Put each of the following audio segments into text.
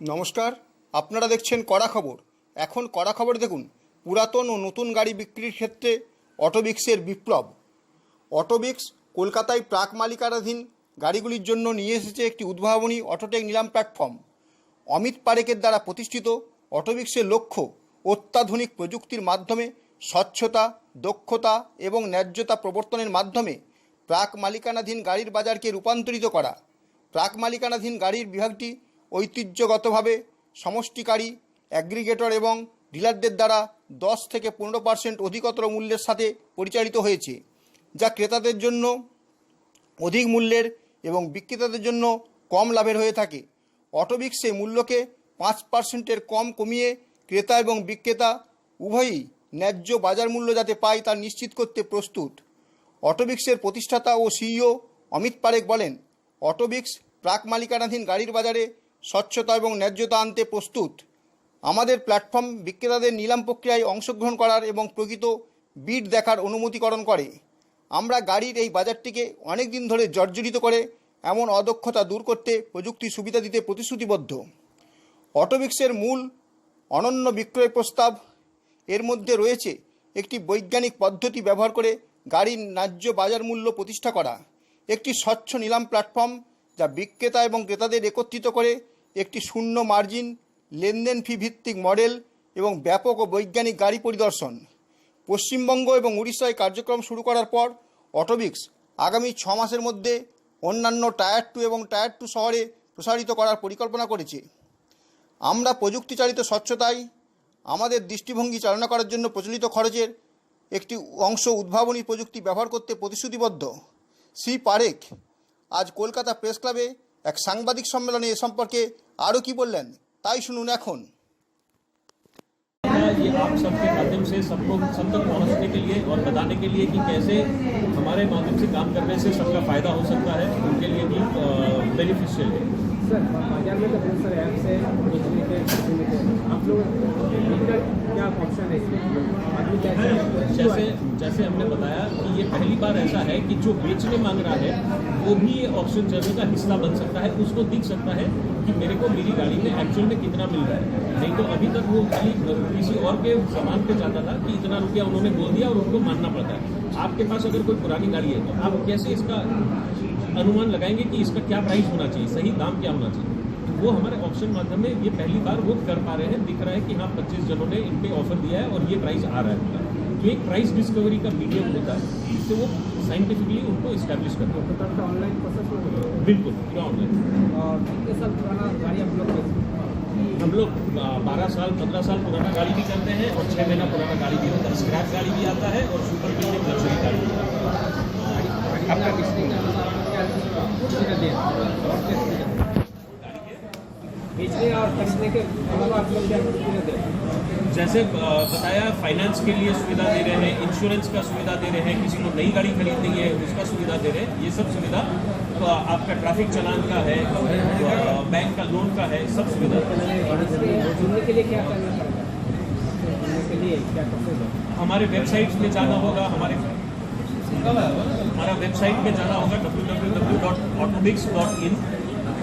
নমস্কার, আপনারা দেখছেন কড়া খবর। এখন কড়া খবর দেখুন, পুরাতন ও নতুন গাড়ি বিক্রির ক্ষেত্রে অটোবিক্সের বিপ্লব। অটোবিক্স কলকাতায় প্রাক মালিকানাধীন গাড়িগুলির জন্য নিয়ে এসেছে একটি উদ্ভাবনী অটোটেক নিলাম প্ল্যাটফর্ম। অমিত পারেকের দ্বারা প্রতিষ্ঠিত অটোবিক্সের লক্ষ্য অত্যাধুনিক প্রযুক্তির মাধ্যমে স্বচ্ছতা, দক্ষতা এবং ন্যায্যতা প্রবর্তনের মাধ্যমে প্রাক মালিকানাধীন গাড়ির বাজারকে রূপান্তরিত করা। প্রাক মালিকানাধীন গাড়ির বিভাগটি ঐতিহ্যগতভাবে সমষ্টিকারী অ্যাগ্রিগেটর এবং ডিলারদের দ্বারা দশ থেকে পনেরো পার্সেন্ট অধিকতর মূল্যের সাথে পরিচালিত হয়েছে, যা ক্রেতাদের জন্য অধিক মূল্যের এবং বিক্রেতাদের জন্য কম লাভের হয়ে থাকে। অটোবিক্সে মূল্যকে পাঁচ পার্সেন্টের কম কমিয়ে ক্রেতা এবং বিক্রেতা উভয়ই ন্যায্য বাজার মূল্য যাতে পায় তা নিশ্চিত করতে প্রস্তুত। অটোবিক্সের প্রতিষ্ঠাতা ও সিইও অমিত পারেক বলেন, অটোবিক্স প্রাক মালিকানাধীন গাড়ির বাজারে স্বচ্ছতা এবং ন্যায্যতা আনতে প্রস্তুত। আমাদের প্ল্যাটফর্ম বিক্রেতাদের নিলাম প্রক্রিয়ায় অংশগ্রহণ করার এবং প্রকৃত বিড দেখার অনুমতিকরণ করে। আমরা গাড়ির এই বাজারটিকে অনেক দিন ধরে জর্জরিত করে এমন অদক্ষতা দূর করতে প্রযুক্তি সুবিধা দিতে প্রতিশ্রুতিবদ্ধ। অটোবিক্সের মূল অনন্য বিক্রয় প্রস্তাব এর মধ্যে রয়েছে একটি বৈজ্ঞানিক পদ্ধতি ব্যবহার করে গাড়ির ন্যায্য বাজার মূল্য প্রতিষ্ঠা করা। একটি স্বচ্ছ নিলাম প্ল্যাটফর্ম যা বিক্রেতা এবং ক্রেতাদের একত্রিত করে একটি শূন্য মার্জিন, লেনদেন ফি ভিত্তিক মডেল এবং ব্যাপক ও বৈজ্ঞানিক গাড়ি পরিদর্শন। পশ্চিমবঙ্গ এবং উড়িষ্যায় কার্যক্রম শুরু করার পর অটোবিক্স আগামী ছ মাসের মধ্যে অন্যান্য টায়ার টু এবং টায়ার টু শহরে প্রসারিত করার পরিকল্পনা করেছে। আমরা প্রযুক্তিচালিত স্বচ্ছতায় আমাদের দৃষ্টিভঙ্গি চালনা করার জন্য প্রচলিত খরচের একটি অংশ উদ্ভাবনী প্রযুক্তি ব্যবহার করতে প্রতিশ্রুতিবদ্ধ। শ্রী পারেখ আজ কলকাতা প্রেস ক্লাবে এক সাংবাদিক সম্মেলনে এ সম্পর্কে আরও কি বললেন তাই শুনুন এখন ये आप सबके माध्यम से सबको सब तक पहुंचने के लिए और बताने के लिए कि कैसे हमारे माध्यम से काम करने से सबका फायदा हो सकता है उनके लिए भी बेनिफिशियल है सर बाजार में तो बहुत सारे ऐप्स है बेचने के खरीदने के आप लोग इनका क्या ऑप्शन है इसमें आदमी क्या जैसे जैसे हमने बताया कि ये पहली बार ऐसा है कि जो बेचने मांग रहा है, वो भी ये ऑप्शन जर्नी का हिस्सा बन सकता है। उसको दिख सकता है कि मेरे को मेरी गाड़ी में एक्चुअल में कितना मिल रहा है। नहीं तो अभी तक वो खाली किसी और के सामान पे जाता था कि इतना रुपया उन्होंने बोल दिया और उनको मानना पड़ता है। आपके पास अगर कोई पुरानी गाड़ी है तो आप कैसे इसका अनुमान लगाएँगे कि इसका क्या प्राइस होना चाहिए? सही दाम क्या होना चाहिए? तो वो हमारे ऑप्शन माध्यम में ये पहली बार वो कर पा रहे हैं। दिख रहा है कि हाँ पच्चीस जनों ने इन पे ऑफ़र दिया है और ये प्राइस आ रहा है। तो एक प्राइस डिस्कवरी का मीडियम होता है जिससे वो साइंटिफिकली उनको इस्टेब्लिश करते हैं। तो तब तो ऑनलाइन प्रोसेस में बिल्कुल पूरा ऑनलाइन और कितने साल पुराना गाड़ी आप लोग हम लोग बारह साल पंद्रह साल पुराना गाड़ी भी करते हैं और छः महीना पुराना गाड़ी भी होता है। स्क्रैप गाड़ी भी आता है और सुपर प्रीमियम लग्जरी गाड़ी भी आता है। आपका बिजली का क्या सुविधा दिया और क्या सुविधा बेचने और खरीदने के अलावा आप लोग क्या सुविधा दे जैसे बताया फाइनेंस के लिए सुविधा दे रहे हैं इंश्योरेंस का सुविधा दे रहे हैं किसी को नई गाड़ी खरीदनी है उसका सुविधा दे रहे हैं ये सब सुविधा तो आपका ट्रैफ़िक चलान का है तो, बैंक का लोन का है सब सुविधा। जुड़ने के लिए क्या हमारे वेबसाइट में जाना होगा हमारे हमारा वेबसाइट पे जाना होगा www.autobix.in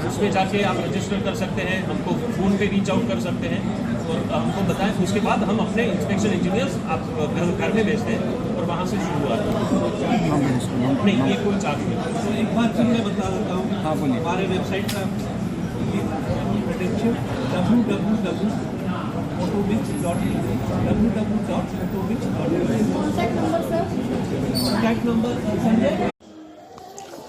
उसमें जाके आप रजिस्टर कर सकते हैं हमको फ़ोन पे रीच आउट कर सकते हैं और हमको बताएँ। उसके बाद हम अपने इंस्पेक्शन इंजीनियर्स आप घर घर में भेजते हैं और वहाँ से शुरुआत नहीं ये कोई चार्ज नहीं। तो एक बार फिर मैं बता देता हूँ हाँ बोलिए। हमारे वेबसाइट का W W W Autobix dot